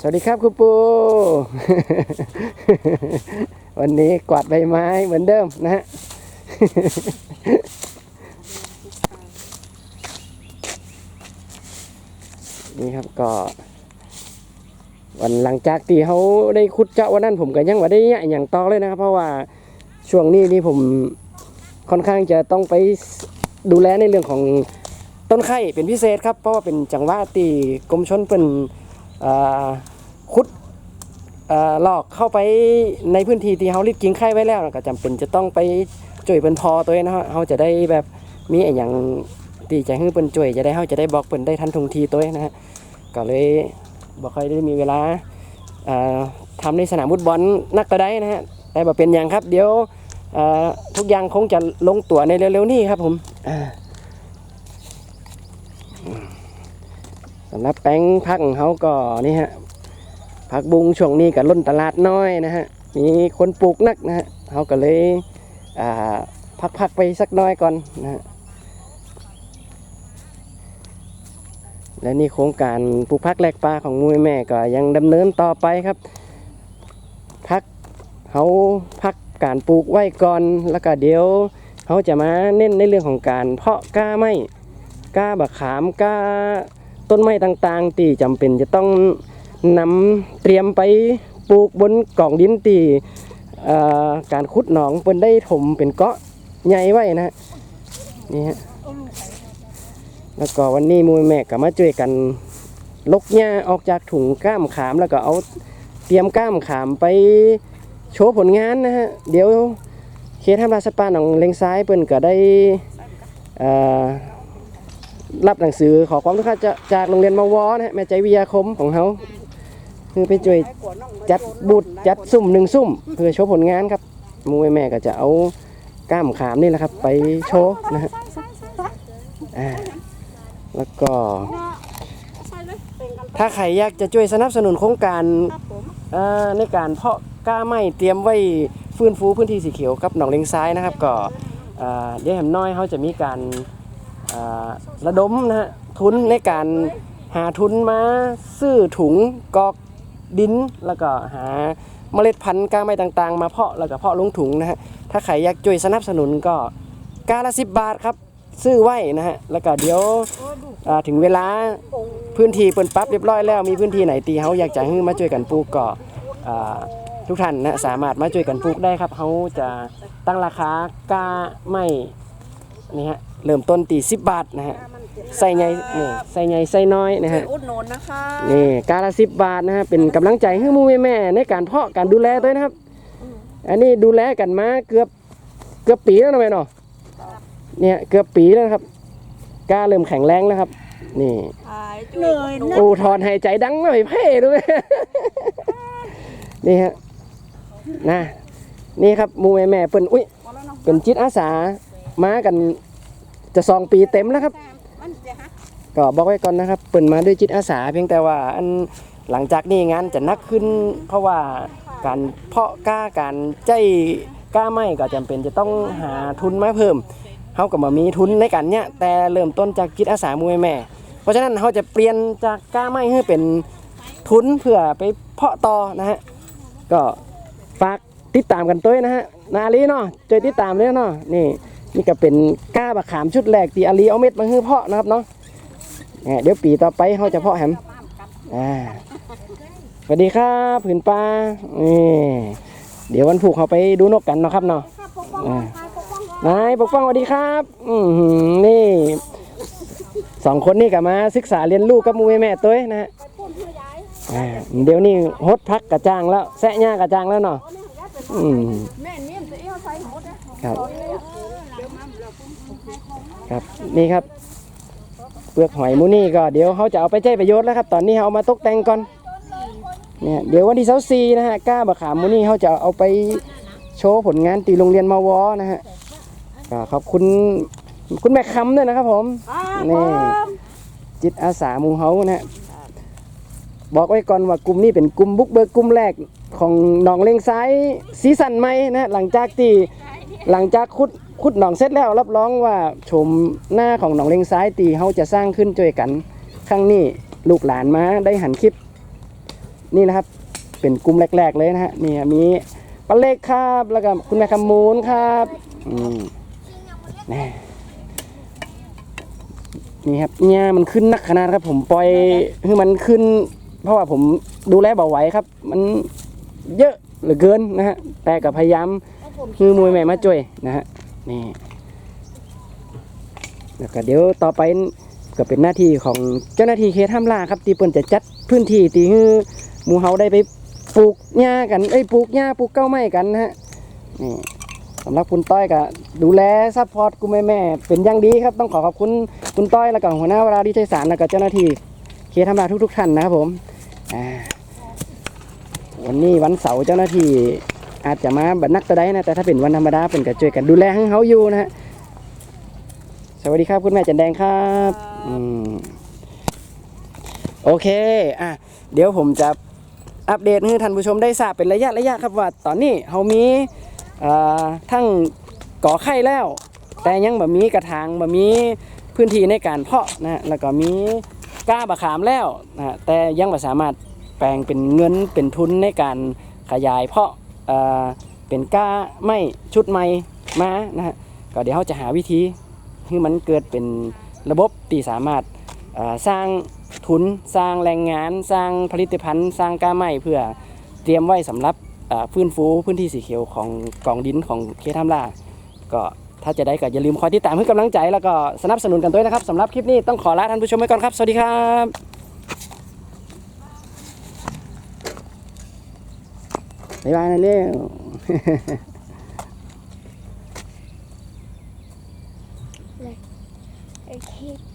สวัสดีครับคุณปู วันนี้กวาดใบไม้เหมือนเดิมนะฮะนี่ครับก็ วันหลังจากที่เขาได้ขุดเจาะวันนั้นผมก็ยังว่าได้เนี่ยอย่างต่อเลยนะครับ เพราะว่าช่วงนี้นี่ผมค่อนข้างจะต้องไปดูแลในเรื่องของต้นไข่เป็นพิเศษครับ เพราะว่าเป็นจังหวะที่กรมชนเป็นอ่า อ่าลอกเข้าไปในพื้นที่ที่เขาลิดกิ้งไข่ไว้แล้วก็จำเป็นจะต้องไปจ่วยเป็นพอตัวเองนะฮะเขาจะได้แบบมีไอ้อย่างตีใจให้เป็นจ่วยจะได้เขาจะได้บอกเป็นได้ทันทุงทีตัวเองนะฮะก็เลยบ่ค่อยได้มีเวลาเอ่อทำในสนามฟุตบอลนักตะได้นะฮะแต่บ่เป็นอย่างครับ เดี๋ยวเอ่อทุกอย่างคงจะลงตัวในเร็วๆนี้ครับผมสำหรับแป้งพักของเขาก็นี่ฮะ ผักบุ้งช่วงนี้ก็ล้นตลาดน้อยนะฮะมีคนปลูกนักนะฮะเขาก็เลยพักๆไปสักน้อยก่อนนะฮะและนี่โครงการปลูกพักแลกปลาของมูยแม่ก็ยังดำเนินต่อไปครับพักเขาพักการปลูกไว้ก่อนแล้วก็เดี๋ยวเขาจะมาเน้นในเรื่องของการเพาะกล้าไม้กล้าบะขามกล้าต้นไม้ต่างๆ ที่จำเป็นจะต้อง นำเตรียมไปปลูกบนกล่องดินที่การขุดหนองเป็นได้ถมเป็นเกาะใหญ่ไว้นะฮะนี่ฮะแล้วก็วันนี้มูยแม่ก็มาช่วยกันลกหญ้าออกจากถุงก้ามขามแล้วก็เอาเตรียมก้ามขามไปโชว์ผลงานนะฮะเดี๋ยวเขตห้ามราชปาหนองเลงซ้ายเปิ้นก็ได้อ่อรับหนังสือขอความรู้ค่าจะจากโรงเรียนมวนะฮะแม่ใจวิทยาคมของเขา คือไปช่วยจัดบุตรจัดซุ่มหนึ่งซุ่ม เพื่อโชว์ผลงานครับมูยแม่ก็จะเอาก้ามขามนี่แหละครับ ไปโชว์นะฮะแล้วก็ ถ้าใครอยากจะช่วยสนับสนุนโครงการในการเพาะกล้าไม้เตรียมไว้ฟื้นฟูพื้นที่สีเขียวกับหนองเลงซ้ายนะครับ ก็เอ่อเดี๋ยวแหมน้อยเขาจะมีการระดมนะฮะทุนในการหาทุนมาซื้อถุงกอก ดิน แล้วก็หาเมล็ดพันธุ์ก้าไม้ต่างๆ มาเพาะแล้วก็เพาะลงถุงนะฮะถ้าใครอยากช่วยสนับสนุนก็กาละสิบบาทครับซื้อไว้นะฮะแล้วก็เดี๋ยวถึงเวลาพื้นที่เปิดปั๊บเรียบร้อยแล้วมีพื้นที่ไหนตีเขาอยากจะให้มาช่วยกันปลูกก็ทุกท่านนะสามารถมาช่วยกันปลูกได้ครับเขาจะตั้งราคาก้าไม่นี่ฮะ เริ่มต้นตีสิบบาทนะฮะใส่ใหญ่นี่ใส่ใหญ่ใส่น้อยนะฮะอุดหนุนนะคะนี่กาละสิบบาทนะฮะเป็นกำลังใจให้หมูแม่ๆในการเพาะการดูแลด้วยนะครับ อันนี้ดูแลกันมาเกือบเกือบปีแล้วนะแม่เนาะเนี่ยเกือบปีแล้วนะครับกล้าเริ่มแข็งแรงแล้วครับ นี่ขายเหนื่อยนะโอ้ถอนหายใจดังไม่เพ่ด้วยนี่ฮะนะนี่ครับหมูแม่แม่ๆเปิ้นอุ้ยเป็นจิตอาสามากัน จะสองปีเต็มแล้วครับ มันจะฮะก็บอกไว้ก่อนนะครับเปิ่นมาด้วยจิตอาสา เพียงแต่ว่าอันหลังจากนี้งานจะหนักขึ้น เพราะว่าการเพาะกล้าการใจกล้าไม้ก็จำเป็นจะต้องหาทุนมาเพิ่มเขาก็มามีทุนในการเนี้ยแต่เริ่มต้นจากจิตอาสามวยแม่ เพราะฉะนั้นเขาจะเปลี่ยนจากกล้าไม้ให้เป็นทุนเพื่อไปเพาะต่อนะฮะก็ฝากติดตามกันตัวนะฮะนาอาลีเนาะช่วยติดตามเลยเนาะนี่ นี่ก็เป็นก้าบะขามชุดแรกที่อาลีเอาเม็ดมาให้เพาะนะครับเนาะเนี่ยเดี๋ยวปีต่อไปเขาจะเพาะแฮมอ่าสวัสดีครับผืนปลานี่เดี๋ยววันผูกเขาไปดูนกกันเนาะครับเนาะอ่านายปกป้องสวัสดีครับ อือหือนี่สองคนนี่ก็มาศึกษาเรียนรู้กับมูแม่ตัวเองนะฮะอ่เดี๋ยวนี้ฮดพักกระจางแล้วแซะหญ้ากระจางแล้วเนาะอืมแม่เนี่ยจะเอี้ยวใส่หมดนะครับ ครับนี่ครับเปลือกหอยมูนี่ก็เดี๋ยวเขาจะเอาไปใช้ประโยชน์แล้วครับ ตอนนี้เขาเอามาตกแต่งก่อนเนี่ยเดี๋ยววันที่เสาร์ซีนะฮะก้าบะขามมูนี่เขาจะเอาไปโชว์ผลงานตีโรงเรียนมาวอนะฮะก็ขอบคุณคุณแม่คำด้วยนะครับผมนี่จิตอาสาหมูเฮานะฮะบอกไว้ก่อนว่ากลุ่มนี้เป็นกลุ่มบุกเบิกกลุ่มแรกของหนองเลงซ้ายซีซั่นใหม่นะฮะหลังจากที่หลังจากขุด ขุดหนองเสร็จแล้วรับรองว่าชมหน้าของหนองเลงซ้ายตีเขาจะสร้างขึ้นช่วยกันครั้งนี้ลูกหลานมาได้หันคลิป นี่นะครับ เป็นกลุ่มแรก ๆ เลยนะฮะนี่มีปลาเล็กครับแล้วก็คุณแม่คำมูลครับอืมแน่นี่ครับเนี่ยมันขึ้นนักขนาดครับ ผมปล่อยคือมันขึ้น เพราะว่าผมดูแลเบาไหวครับ มันเยอะเหลือเกินนะฮะแต่ก็พยายามคือมวยใหม่มาช่วยนะฮะ นี่แล้วก็เดี๋ยวต่อไปก็เป็นหน้าที่ของเจ้าหน้าที่เขตห้ามล่าครับที่เปิ้นจะจัดพื้นที่ที่ให้หมูเฮาได้ไปปลูกหญ้ากันเอ้ยปลูกหญ้าปลูกเก้าไม้กันนะฮะนี่สำหรับคุณต้อยก็ดูแลซัพพอร์ตกูแม่แม่เป็นอย่างดีครับต้องขอขอบคุณคุณต้อยแล้วก็หัวหน้าวราดิชัยสารแล้วก็เจ้าหน้าที่เขตห้ามล่าทุกๆท่านนะครับผมวันนี้วันเสาร์เจ้าหน้าที่ อาจจะมาบัดนักตะได้นะแต่ถ้าเป็นวันธรรมดาเป็นก็ช่วยกันดูแลให้เขาอยู่นะฮะสวัสดีครับคุณแม่จันแดงครับอืมโอเคอะเดี๋ยวผมจะอัปเดตให้ท่านผู้ชมได้ทราบเป็นระยะระยะครับว่าตอนนี้เขามีอ่อทั้งก่อไข่แล้ว แต่ยังแบ่มีกระถางแบ่มีพื้นที่ในการเพาะนะฮะแล้วก็มีกล้าบะขามแล้วนะฮะแต่ยังบ่สามารถแปลงเป็นเงินเป็นทุนในการขยายเพาะ เป็นก้าไม่ชุดใหม่มานะฮะก็เดี๋ยวเขาจะหาวิธีให้มันเกิดเป็นระบบที่สามารถสร้างทุนสร้างแรงงาน สร้างผลิตภัณฑ์ สร้างก้าไม้เพื่อเตรียมไว้สำหรับฟื้นฟูพื้นที่สีเขียวของกองดินของเคทามล่าก็ถ้าจะได้ก็อย่าลืมคอยติดตามให้กำลังใจแล้วก็สนับสนุนกันด้วยนะครับสำหรับคลิปนี้ต้องขอลาท่านผู้ชมไปก่อนครับ สวัสดีครับ บ๊ายบายนะเร็ว